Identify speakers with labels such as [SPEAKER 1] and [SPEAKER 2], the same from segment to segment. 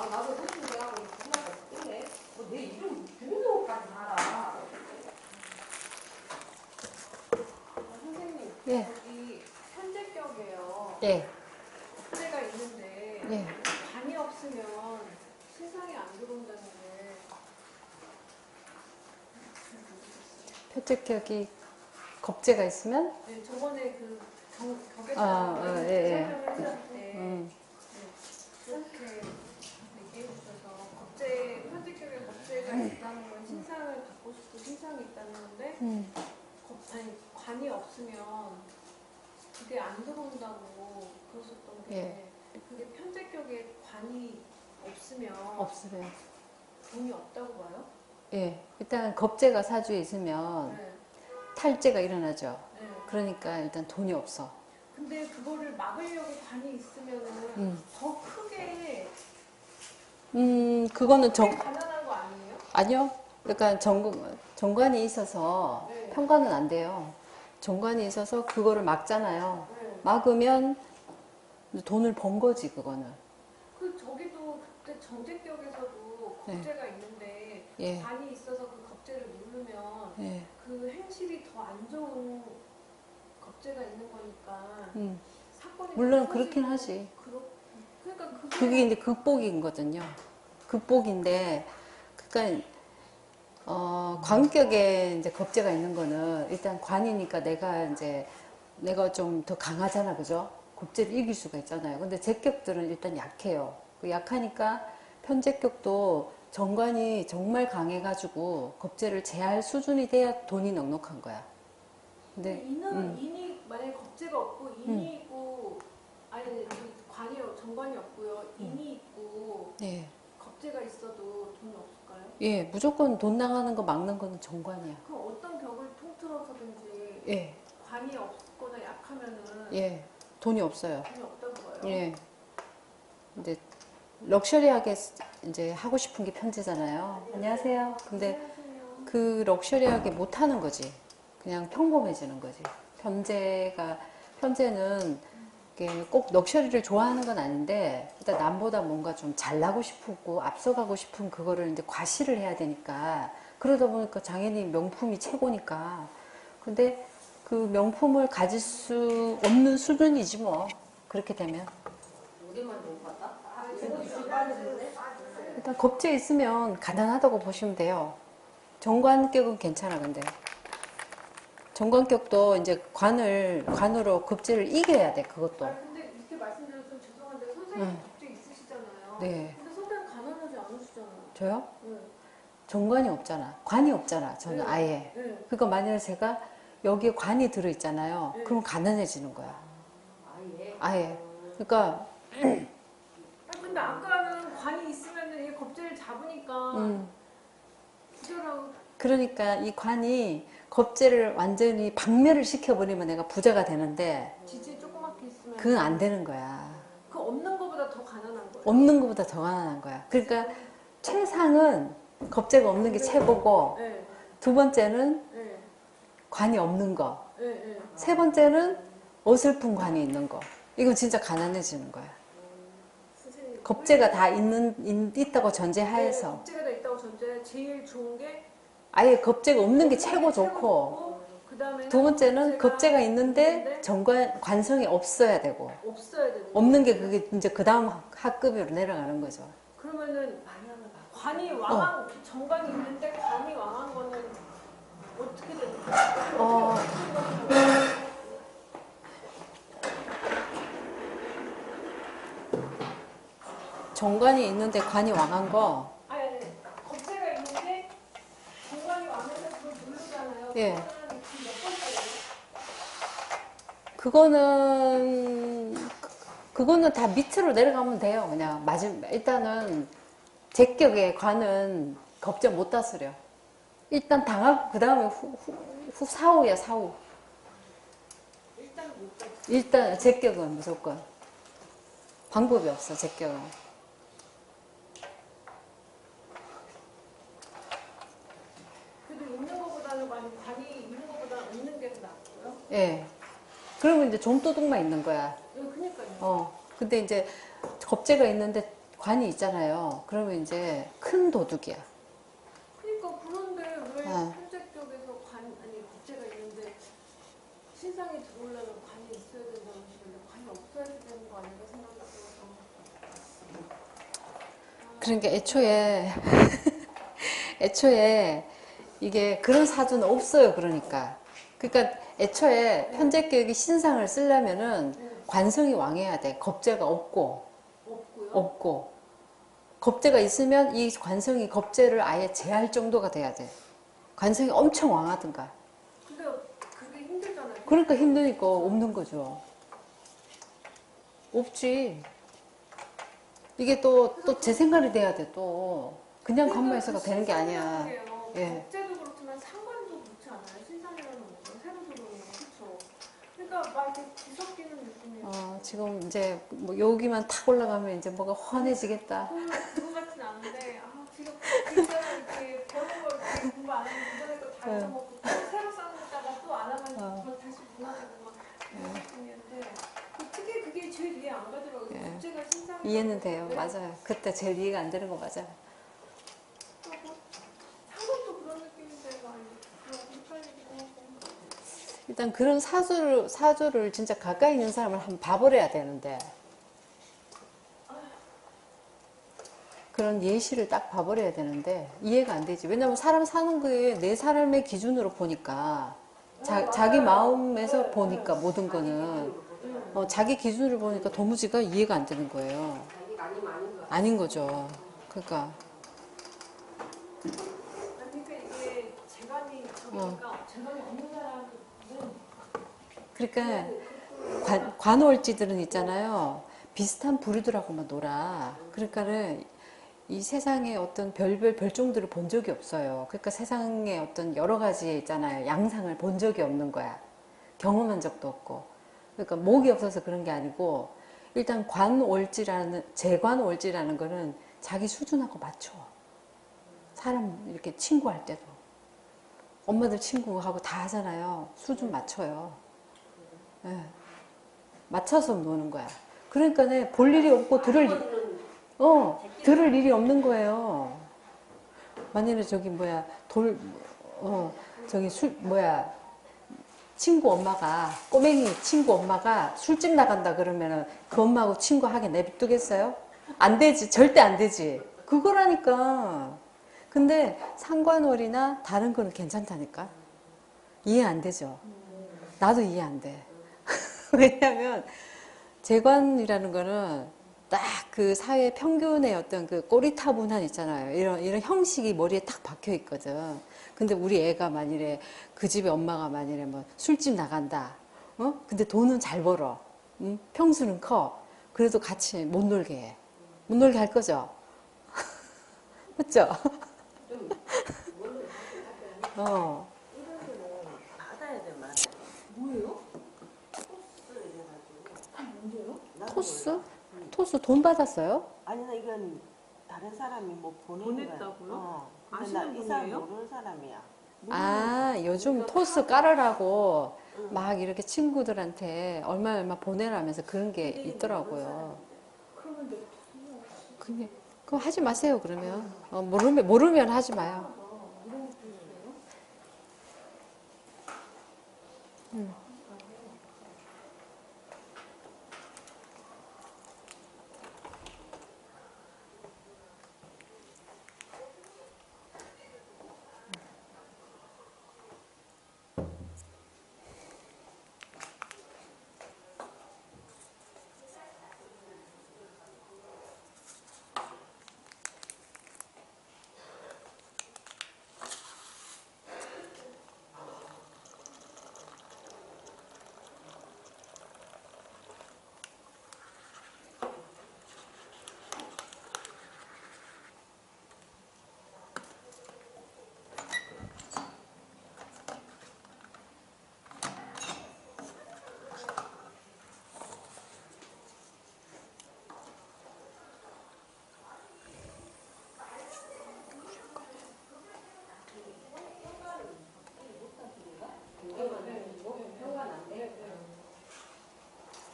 [SPEAKER 1] 아 나도 사실 내가 정말 있네. 뭐내 이름 주민등록까지 알아. 아,
[SPEAKER 2] 선생님,
[SPEAKER 3] 예.
[SPEAKER 2] 여기 현재격이에요.
[SPEAKER 3] 예.
[SPEAKER 2] 국제가 있는데
[SPEAKER 3] 예.
[SPEAKER 2] 관이 없으면 신상이 안 들어온다는 게
[SPEAKER 3] 표적격이 겁재가 있으면
[SPEAKER 2] 네, 저번에 그 경, 격에서
[SPEAKER 3] 아, 어, 예, 예.
[SPEAKER 2] 설명을
[SPEAKER 3] 음,
[SPEAKER 2] 네, 그렇게 얘기해 주셔서 겁제 현재격에 겁제가 있다는 건 신상을 갖고 싶고 신상이 있다는 건데
[SPEAKER 3] 음.
[SPEAKER 2] 겁, 아니, 관이 없으면 그게 안 들어온다고 그러셨던 게
[SPEAKER 3] 예.
[SPEAKER 2] 그게 편제격에 관이 없으면
[SPEAKER 3] 없으면
[SPEAKER 2] 돈이 없다고 봐요?
[SPEAKER 3] 예. 일단 겁재가 사주에 있으면
[SPEAKER 2] 네.
[SPEAKER 3] 탈재가 일어나죠.
[SPEAKER 2] 네.
[SPEAKER 3] 그러니까 일단 돈이 없어.
[SPEAKER 2] 근데 그거를 막으려고 관이 있으면은
[SPEAKER 3] 음.
[SPEAKER 2] 더 크게
[SPEAKER 3] 음, 그거는 정,
[SPEAKER 2] 가난한 거 아니에요?
[SPEAKER 3] 아니요. 그러니까 정, 정관이 있어서
[SPEAKER 2] 네.
[SPEAKER 3] 평관은 안 돼요. 정관이 있어서 그거를 막잖아요.
[SPEAKER 2] 네.
[SPEAKER 3] 막으면 돈을 번 거지, 그거는.
[SPEAKER 2] 정제격에서도
[SPEAKER 3] 네.
[SPEAKER 2] 겁제가 있는데
[SPEAKER 3] 예.
[SPEAKER 2] 관이 있어서 그 겁제를 누르면
[SPEAKER 3] 예.
[SPEAKER 2] 그 행실이 더 안 좋은 겁제가 있는 거니까
[SPEAKER 3] 음.
[SPEAKER 2] 사건이
[SPEAKER 3] 물론
[SPEAKER 2] 더
[SPEAKER 3] 그렇긴 하지.
[SPEAKER 2] 그렇, 그러니까 그게,
[SPEAKER 3] 그게 이제 극복이거든요. 극복인데, 그러니까 어, 관격에 이제 겁재가 있는 거는 일단 관이니까 내가 이제 내가 좀 더 강하잖아, 그죠? 겁재를 이길 수가 있잖아요. 근데 제격들은 일단 약해요. 그 약하니까 편제격도 정관이 정말 강해가지고 겁재를 제할 수준이 돼야 돈이 넉넉한 거야. 근데
[SPEAKER 2] 인은
[SPEAKER 3] 음.
[SPEAKER 2] 인이 만약에 겁제가 없고 인이 있고 아니 그 관이 정관이 없고요 인이 있고
[SPEAKER 3] 예,
[SPEAKER 2] 겁제가 있어도 돈이 없을까요?
[SPEAKER 3] 예, 무조건 돈 나가는 거 막는 거는 정관이야.
[SPEAKER 2] 그럼 어떤 벽을 통틀어서든지
[SPEAKER 3] 예,
[SPEAKER 2] 관이 없거나 약하면은
[SPEAKER 3] 예, 돈이 없어요.
[SPEAKER 2] 돈이 없다고 봐요.
[SPEAKER 3] 예. 근데 럭셔리하게 이제 하고 싶은 게 편제잖아요. 안녕하세요. 근데. 그 럭셔리하게 못 하는 거지. 그냥 평범해지는 거지. 편제가 편제는 이게 꼭 럭셔리를 좋아하는 건 아닌데 일단 남보다 뭔가 좀 잘나고 싶고 앞서가고 싶은 그거를 이제 과시를 해야 되니까 그러다 보니까 당연히 명품이 최고니까 근데 그 명품을 가질 수 없는 수준이지 뭐 그렇게 되면
[SPEAKER 1] 우리만 못 봤다? 아, 저거 씨 빠지는데?
[SPEAKER 3] 일단 겁재 있으면 가난하다고 보시면 돼요. 정관격은 괜찮아 근데 정관격도 이제 관을 관으로 겁재를 이겨야 돼 그것도.
[SPEAKER 2] 아 근데 이렇게 말씀드려서 좀 죄송한데 선생님
[SPEAKER 3] 응.
[SPEAKER 2] 겁제 있으시잖아요.
[SPEAKER 3] 네.
[SPEAKER 2] 근데 선생님 가난하지 않으시잖아요.
[SPEAKER 3] 저요?
[SPEAKER 2] 네.
[SPEAKER 3] 정관이 없잖아. 관이 없잖아. 저는
[SPEAKER 2] 네.
[SPEAKER 3] 아예.
[SPEAKER 2] 네.
[SPEAKER 3] 그러니까 만약에 제가 여기에 관이 들어 있잖아요.
[SPEAKER 2] 네.
[SPEAKER 3] 그럼 가난해지는 거야.
[SPEAKER 1] 아예.
[SPEAKER 3] 아예. 그러니까
[SPEAKER 2] 아니, 근데 아까는 관이 있으면은 이 겁제를 잡으니까
[SPEAKER 3] 음,
[SPEAKER 2] 기절하고
[SPEAKER 3] 그러니까 이 관이 겁재를 완전히 박멸을 시켜버리면 내가 부자가 되는데
[SPEAKER 2] 지지 조그맣게 있으면
[SPEAKER 3] 그건 안 되는 거야.
[SPEAKER 2] 그 없는 것보다 더 가난한 거예요.
[SPEAKER 3] 없는 것보다 더 가난한 거야. 그러니까 최상은 겁재가 없는 게 최고고
[SPEAKER 2] 네,
[SPEAKER 3] 두 번째는
[SPEAKER 2] 네,
[SPEAKER 3] 관이 없는 거.
[SPEAKER 2] 네, 네.
[SPEAKER 3] 세 번째는 어설픈 관이 있는 거. 이건 진짜 가난해지는 거야. 겁재가 다 있는 있- 있다고
[SPEAKER 2] 네,
[SPEAKER 3] 전제하에서.
[SPEAKER 2] 겁제가 다 있다고 전제 제일 좋은 게
[SPEAKER 3] 아예 겁재가 없는 게 최고 좋고. 두 번째는 겁재가 있는데 정관 관성이 없어야 되고.
[SPEAKER 2] 없어야 되는
[SPEAKER 3] 없는 게 그게 이제 그 다음 학급으로 내려가는 거죠.
[SPEAKER 2] 그러면은 관이 왕한 정관이 있는데 관이 왕한 거는 어떻게 되는 거예요?
[SPEAKER 3] 어, 정관이 있는데 관이 왕한 거,
[SPEAKER 2] 아니 아니 겁제가 있는데 정관이 왕해서 그걸 누르잖아요.
[SPEAKER 3] 예.
[SPEAKER 2] 그거는?
[SPEAKER 3] 그거는 다 밑으로 내려가면 돼요. 그냥 맞은 일단은 제격의 관은 겁제 못 다스려. 일단 당하고 그 다음에 후, 후, 후 사후야 사후.
[SPEAKER 2] 일단 못 가.
[SPEAKER 3] 일단 제격은 무조건 방법이 없어 제격은.
[SPEAKER 2] 그래도 있는 것보다는 많이 관이 있는 것보다 없는 게 더 낫고요.
[SPEAKER 3] 예. 그러면 이제 좀도둑만 있는 거야.
[SPEAKER 2] 예, 그니까요.
[SPEAKER 3] 어. 근데 이제 겁재가 있는데 관이 있잖아요. 그러면 이제 큰 도둑이야.
[SPEAKER 2] 그러니까 그런데 왜
[SPEAKER 3] 어.
[SPEAKER 2] 현재 쪽에서 관 아니 국제가 있는데 신상이 들어오려면 관이 있어야 된다는 식으로 관이 없어야 되는 거 아닌가 생각했어서
[SPEAKER 3] 그러니까 애초에 애초에 이게 그런 사주는 없어요. 그러니까 그러니까 애초에 현재 교육이 신상을 쓰려면은 관성이 왕해야 돼. 겁재가 없고
[SPEAKER 2] 없고요.
[SPEAKER 3] 없고 겁재가 있으면 이 관성이 겁재를 아예 제할 정도가 돼야 돼. 관성이 엄청 왕하든가.
[SPEAKER 2] 근데 그게 힘들잖아요.
[SPEAKER 3] 그러니까 힘드니까 없는 거죠. 없지. 이게 또또제 생각이 돼야 돼 또. 그냥 관만 있어가 되는 게 아니야. 예.
[SPEAKER 2] 어,
[SPEAKER 3] 지금 이제 뭐 여기만 탁 올라가면 이제 뭐가 환해지겠다.
[SPEAKER 2] 그거 그거 같진 않은데 아 지금 이렇게 배운 걸 이렇게 공부 안 하면 그전에 거다
[SPEAKER 3] 네.
[SPEAKER 2] 잊어먹고 또 새로 쌓는다가 또 안 하면
[SPEAKER 3] 어.
[SPEAKER 2] 그걸 다시 무너지고 막 그런 느낌이었는데 그 특히 그게 제일 이해 안 가더라고요.
[SPEAKER 3] 예.
[SPEAKER 2] 국제가 신상
[SPEAKER 3] 이해는 돼요. 맞아요. 그때 제일 이해가 안 되는 거 맞아요.
[SPEAKER 2] 상관도 그런 느낌인데 막 이렇게 헷갈리기도 하고
[SPEAKER 3] 일단 그런 사주를, 사주를 진짜 가까이 있는 사람을 한번 봐버려야 되는데. 그런 예시를 딱 봐버려야 되는데 이해가 안 되지. 왜냐면 사람 사는 거에 내 삶의 기준으로 보니까 자, 자기 마음에서 보니까 모든 거는 어, 자기 기준으로 보니까 도무지가 이해가 안 되는 거예요.
[SPEAKER 1] 아닌
[SPEAKER 3] 거죠. 그러니까
[SPEAKER 2] 그러니까 이게 재간이 없는 사람은
[SPEAKER 3] 그러니까 관, 관월지들은 있잖아요. 비슷한 부류들하고만 놀아. 그러니까는 이 세상에 어떤 별별 별종들을 본 적이 없어요. 그러니까 세상에 어떤 여러 가지 있잖아요. 양상을 본 적이 없는 거야. 경험한 적도 없고. 그러니까 목이 없어서 그런 게 아니고 일단 관월지라는 재관월지라는 거는 자기 수준하고 맞춰. 사람 이렇게 친구할 때도 엄마들 친구하고 다 하잖아요. 수준 맞춰요. 예. 맞춰서 노는 거야. 그러니까 볼 일이 없고 들을 일- 어 들을 일이 없는 거예요. 만약에 저기 뭐야 돌 어 저기 술 뭐야 친구 엄마가 꼬맹이 친구 엄마가 술집 나간다 그러면은 그 엄마하고 친구 하게 내비두겠어요? 안 되지 절대 안 되지 그거라니까 근데 상관월이나 다른 거는 괜찮다니까 이해 안 되죠 나도 이해 안돼 왜냐면 재관이라는 거는 딱 그 사회 평균의 어떤 그 꼬리타분한 있잖아요. 이런, 이런 형식이 머리에 딱 박혀 있거든. 근데 우리 애가 만일에 그 집에 엄마가 만일에 뭐 술집 나간다. 어? 근데 돈은 잘 벌어. 응? 평수는 커. 그래도 같이 못 놀게 해. 못 놀게 할 거죠? 맞죠? 어.
[SPEAKER 4] 받아야 돼.
[SPEAKER 1] 뭐예요?
[SPEAKER 4] 토스 이래가지고.
[SPEAKER 1] 아, 뭔데요?
[SPEAKER 4] 나도
[SPEAKER 3] 토스? 토스 돈 받았어요?
[SPEAKER 4] 아니 나 이건 다른 사람이 뭐 보내는 거야.
[SPEAKER 2] 보냈다고요?
[SPEAKER 4] 어. 근데
[SPEAKER 2] 아시는
[SPEAKER 4] 나이 사람
[SPEAKER 2] 분이에요?
[SPEAKER 4] 모르는 사람이야.
[SPEAKER 3] 아, 요즘 토스 깔으라고 막 이렇게 친구들한테 얼마 얼마 보내라면서 그런 게 있더라고요.
[SPEAKER 2] 그러면 내가
[SPEAKER 3] 그게 그거 하지 마세요 그러면 어, 모르면 모르면 하지 마요.
[SPEAKER 2] 이런 것도 있어요?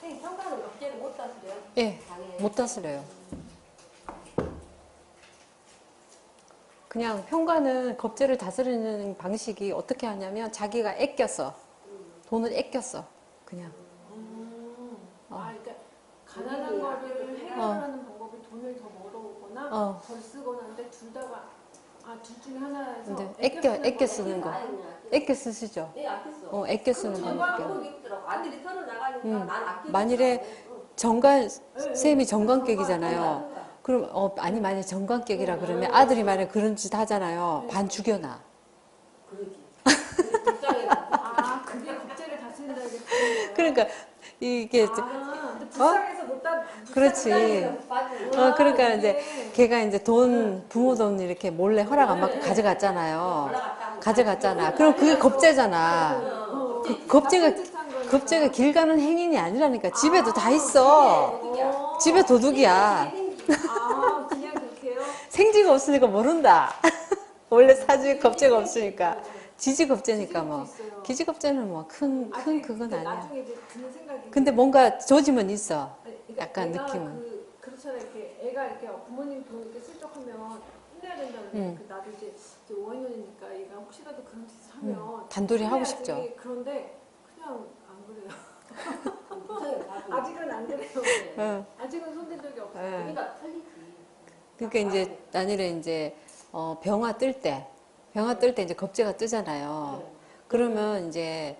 [SPEAKER 1] 선생님 평가는 억제를 못 다스려요?
[SPEAKER 3] 예, 못 다스려요. 그냥 평가는 겁재를 다스리는 방식이 어떻게 하냐면 자기가 아꼈어. 돈을 아꼈어. 그냥. 어.
[SPEAKER 2] 아, 그러니까 가난한 거를 해결하는 방법이 돈을 더 벌어오거나
[SPEAKER 3] 어.
[SPEAKER 2] 덜 쓰거나 근데 둘 다가 아, 둘 중에 하나에서
[SPEAKER 3] 아껴,
[SPEAKER 2] 쓰는
[SPEAKER 3] 아껴. 쓰는 거. 아껴 쓰시죠.
[SPEAKER 1] 네, 아꼈어.
[SPEAKER 3] 어, 아껴 쓰는
[SPEAKER 1] 있더라고. 아들이 서로 나가니까
[SPEAKER 3] 음.
[SPEAKER 1] 난 아끼고
[SPEAKER 3] 만일에. 정관,
[SPEAKER 2] 네,
[SPEAKER 3] 쌤이
[SPEAKER 2] 네.
[SPEAKER 3] 정관격이잖아요. 그럼, 어, 아니, 만약에 정관격이라 그러면 아들이 만약에 그런 짓 하잖아요. 반 죽여놔.
[SPEAKER 2] 아, 그게 다스린다 이게.
[SPEAKER 3] 그러니까, 이게,
[SPEAKER 2] 아, 근데 불쌍해서 못 다.
[SPEAKER 3] 그렇지. 어, 그러니까 이제 걔가 이제 돈, 부모 돈 이렇게 몰래 허락 안 받고 가져갔잖아요. 가져갔잖아. 그럼 그게 겁재잖아. 그 겁재가, 겁재가 길 가는 행인이 아니라니까. 집에도 다 있어. 집에 도둑이야.
[SPEAKER 2] 아, 그냥 그렇게요?
[SPEAKER 3] 생지가 없으니까 모른다. 원래 사주에 겁재가 없으니까. 지지 겁재니까 뭐.
[SPEAKER 2] 있어요.
[SPEAKER 3] 기지 겁재는 뭐 큰, 큰
[SPEAKER 2] 아니,
[SPEAKER 3] 그건 아니야. 근데 뭔가 조짐은 있어. 약간 느낌은.
[SPEAKER 2] 그, 그렇잖아요. 이렇게 애가 이렇게 부모님 돈 이렇게 슬쩍하면 혼내야 된다는
[SPEAKER 3] 음.
[SPEAKER 2] 그 나도 이제, 이제 5학년이니까 얘가 혹시라도 그런 짓을 하면
[SPEAKER 3] 단돌이 하고. 싶죠.
[SPEAKER 2] 그런데 그냥 아직은 안 그래요.
[SPEAKER 3] 응.
[SPEAKER 2] 아직은 손댄 적이 없어요.
[SPEAKER 3] 예.
[SPEAKER 1] 그러니까 틀리지.
[SPEAKER 3] 그러니까 이제 나늘에 이제 어, 병화 뜰 때, 병화 뜰 때 이제 겁재가 뜨잖아요. 그러면 이제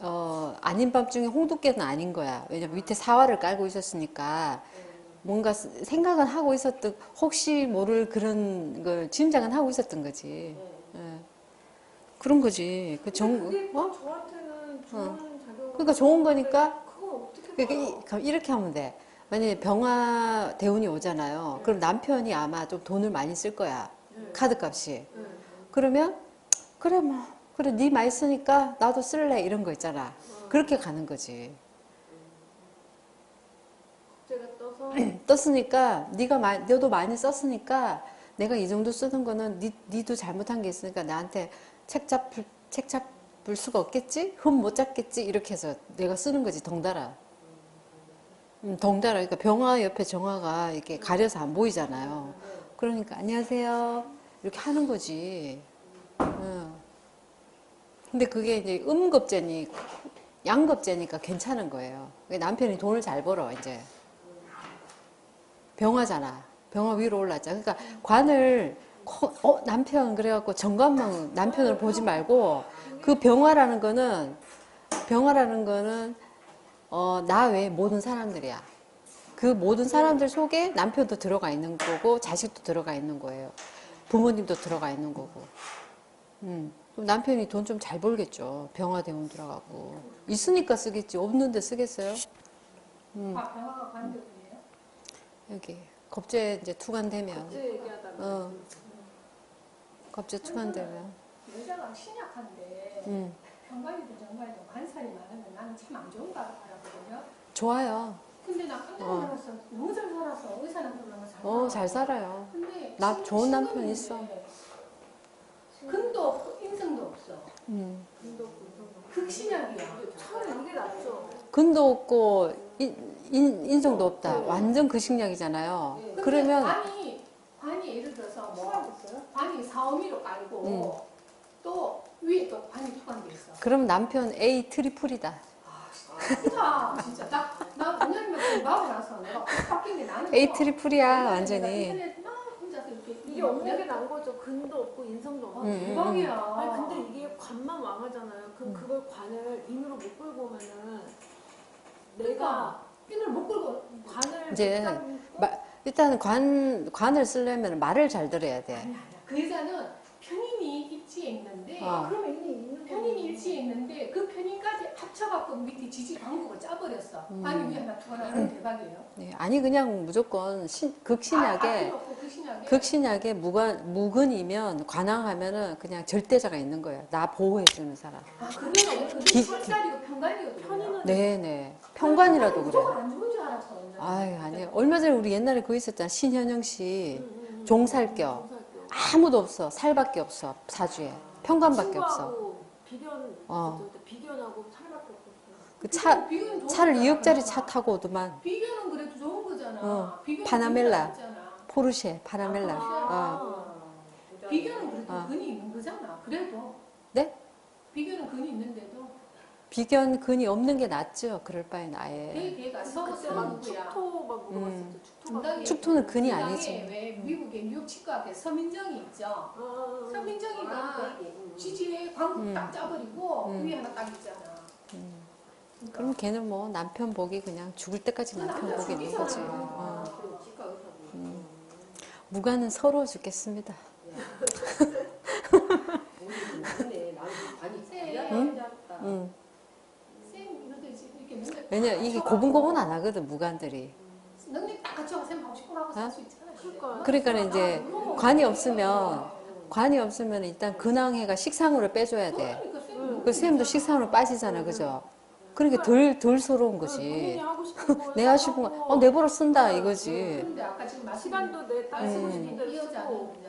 [SPEAKER 3] 어, 아닌 밤중에 홍두깨는 아닌 거야. 왜냐면 밑에 사활을 깔고 있었으니까 뭔가 스- 생각은 하고 있었던 혹시 모를 그런 걸 짐작은 하고 있었던 거지. 예. 그런 거지. 그 정,
[SPEAKER 2] 그게
[SPEAKER 3] 어?
[SPEAKER 2] 저한테는 좋은 작용.
[SPEAKER 3] 그러니까 좋은 거니까 그러니까? 이- 이렇게 하면 돼. 만약에 병화 대운이 오잖아요. 그럼 남편이 아마 좀 돈을 많이 쓸 거야.
[SPEAKER 2] 네.
[SPEAKER 3] 카드 값이.
[SPEAKER 2] 네.
[SPEAKER 3] 그러면 그래 뭐 그래 네 많이 쓰니까 나도 쓸래 이런 거 있잖아. 그렇게 가는 거지. 떴으니까 네가 많이 너도 많이 썼으니까 내가 이 정도 쓰는 거는 니 니도 잘못한 게 있으니까 나한테 책 잡을 책잡 을 수가 없겠지? 흠 못 잡겠지? 이렇게 해서 내가 쓰는 거지 덩달아. 음, 덩달아 그러니까 병화 옆에 정화가 이렇게 가려서 안 보이잖아요. 그러니까 안녕하세요 이렇게 하는 거지. 응. 근데 그게 이제 음겁제니 양겁제니까 괜찮은 거예요. 남편이 돈을 잘 벌어 이제. 병화잖아. 병화 위로 올랐잖아. 그러니까 관을 커- 어, 남편 그래갖고 정관만 남편을 보지 말고 그 병화라는 거는 병화라는 거는 어, 나 외에 모든 사람들이야. 그 모든 사람들 속에 남편도 들어가 있는 거고 자식도 들어가 있는 거예요. 부모님도 들어가 있는 거고. 음. 남편이 돈 좀 잘 벌겠죠. 병화 대운 들어가고 있으니까 쓰겠지. 없는데 쓰겠어요? 음.
[SPEAKER 5] 아, 병화가 관대분이에요?
[SPEAKER 3] 여기 겁제 이제 투간되면
[SPEAKER 2] 어제 얘기하다가
[SPEAKER 3] 어. 겁제 투간되면
[SPEAKER 5] 여자가 신약한데
[SPEAKER 3] 음.
[SPEAKER 5] 평관이든 정관이든 관살이 많으면 나는 참 안 좋은가 알았거든요.
[SPEAKER 3] 좋아요.
[SPEAKER 5] 근데 나 깜짝
[SPEAKER 3] 어.
[SPEAKER 5] 놀랐어. 너무 잘 살았어. 의사랑 그러면 잘
[SPEAKER 3] 어,
[SPEAKER 5] 살아.
[SPEAKER 3] 잘 살아요.
[SPEAKER 5] 근데
[SPEAKER 3] 나
[SPEAKER 5] 신-
[SPEAKER 3] 좋은 남편 있어.
[SPEAKER 5] 금도 없고 인성도 없어.
[SPEAKER 3] 음.
[SPEAKER 5] 극신약이야.
[SPEAKER 2] 차라리 이게 낫죠.
[SPEAKER 3] 근도 없고 인, 인, 인성도 없다. 완전 그 식량이잖아요.
[SPEAKER 5] 근데
[SPEAKER 3] 그러면
[SPEAKER 5] 관이 관이 예를 들어서 뭐 관이 4, 5미로 깔고
[SPEAKER 3] 음.
[SPEAKER 5] 또 위에 또 관이 투관돼 있어.
[SPEAKER 3] 그럼 남편 A 트리플이다.
[SPEAKER 5] 진짜 진짜 나나 5년이면 공부하고 나서 내가 확 바뀐 게 나는
[SPEAKER 3] A
[SPEAKER 5] 또
[SPEAKER 3] 트리플이야 완전히.
[SPEAKER 5] 이게
[SPEAKER 2] 없는 게난 거죠. 근도 없고 인성도 없고.
[SPEAKER 3] 음, 음,
[SPEAKER 5] 대박이야.
[SPEAKER 2] 아니 근데 이게 관만 왕하잖아요. 그럼
[SPEAKER 3] 음.
[SPEAKER 2] 그걸 관을 인으로 못 끌고 오면은 내가
[SPEAKER 5] 내가 핀을 못 끌고
[SPEAKER 2] 관을
[SPEAKER 3] 이제 마, 일단 관 관을 쓰려면 말을 잘 들어야 돼.
[SPEAKER 5] 아니 아니야. 그 여자는 편인이 일치에 있는데
[SPEAKER 3] 어.
[SPEAKER 2] 그러면
[SPEAKER 5] 편인이 일치에 있는데 그 편인까지 합쳐갖고 밑에 지지 방법을 짜버렸어.
[SPEAKER 3] 음.
[SPEAKER 5] 아니 위에 하나 투하나는 대박이에요.
[SPEAKER 3] 네, 아니 그냥 무조건 신,
[SPEAKER 5] 아,
[SPEAKER 3] 극신약에
[SPEAKER 5] 앞뒤로 없고 그 신약에
[SPEAKER 3] 극신약에 무관 무근이면 관항하면은 그냥 절대자가 있는 거야. 나 보호해주는 사람.
[SPEAKER 5] 아그
[SPEAKER 3] 기-
[SPEAKER 5] 철살이고 편관이거든요.
[SPEAKER 2] 편인은
[SPEAKER 3] 네네. 평관이라도 그래.
[SPEAKER 5] 무조건 안 좋은 줄 알았어.
[SPEAKER 3] 아유 아니에요. 얼마 전에 우리 옛날에 그거 있었잖아. 신현영 씨.
[SPEAKER 2] 음,
[SPEAKER 3] 종살겨.
[SPEAKER 2] 종살겨.
[SPEAKER 3] 아무도 없어. 살밖에 없어. 사주에. 평관밖에 없어.
[SPEAKER 2] 비견
[SPEAKER 3] 어.
[SPEAKER 2] 비견하고 살밖에 없었어.
[SPEAKER 3] 그 차, 차를
[SPEAKER 5] 거잖아.
[SPEAKER 3] 2억짜리 차 타고 오더만.
[SPEAKER 5] 비교는 그래도 좋은 거잖아.
[SPEAKER 3] 어, 파나멜라. 포르쉐, 파라멜라. 어.
[SPEAKER 2] 아.
[SPEAKER 5] 비교는 그래도
[SPEAKER 3] 아.
[SPEAKER 5] 근이 있는 거잖아. 그래도.
[SPEAKER 3] 네?
[SPEAKER 5] 비교는 근이 있는데도
[SPEAKER 3] 비견 근이 없는 게 낫죠. 그럴 바엔 아예.
[SPEAKER 5] 서서
[SPEAKER 2] 그때 막? 축토 막 물어봤을
[SPEAKER 3] 음.
[SPEAKER 2] 때
[SPEAKER 5] 분당에
[SPEAKER 3] 축토는 근이
[SPEAKER 5] 분당에
[SPEAKER 3] 아니지.
[SPEAKER 5] 왜 미국의 뉴욕 치과 앞에 서민정이 있죠.
[SPEAKER 2] 아,
[SPEAKER 5] 서민정이가
[SPEAKER 1] 그 얘기.
[SPEAKER 5] 지지에 광고
[SPEAKER 3] 음.
[SPEAKER 5] 딱 짜버리고
[SPEAKER 3] 음.
[SPEAKER 5] 위에 하나 딱 있잖아.
[SPEAKER 3] 음.
[SPEAKER 5] 그러니까
[SPEAKER 3] 그럼 걔는 뭐 남편 복이 그냥 죽을 때까지
[SPEAKER 5] 그
[SPEAKER 3] 남편 복이 있는. 거지. 어.
[SPEAKER 1] 의사도
[SPEAKER 3] 음. 무관은 서러워 죽겠습니다.
[SPEAKER 1] 우리 맞네. 나는 아니
[SPEAKER 5] 네.
[SPEAKER 1] 야
[SPEAKER 3] 응?
[SPEAKER 1] 잡다.
[SPEAKER 3] 응.
[SPEAKER 5] 쌤 이렇게 지금 이렇게 능력
[SPEAKER 3] 왜냐
[SPEAKER 5] 딱
[SPEAKER 3] 이게 고분고분 안 하거든 무관들이.
[SPEAKER 5] 능력 딱쌤 하고 싶은 거 하고 살수 있잖아.
[SPEAKER 2] 그러니까.
[SPEAKER 3] 그러니까 이제 관이 없으면 관이 없으면 일단 근황해가 식상으로 빼줘야 돼.
[SPEAKER 5] 그러니까
[SPEAKER 3] 쌤그 쌤도 식상으로 빠지잖아, 그죠? 그러니까 덜, 덜 서러운 거지. 내가 싶은 거, 어, 내버려 쓴다, 이거지.
[SPEAKER 5] 근데 아까 지금
[SPEAKER 2] 시간도 내 딸 쓰고
[SPEAKER 3] 음.
[SPEAKER 2] 싶은 대로
[SPEAKER 5] 이 여자는
[SPEAKER 2] 쓰고
[SPEAKER 5] 굉장히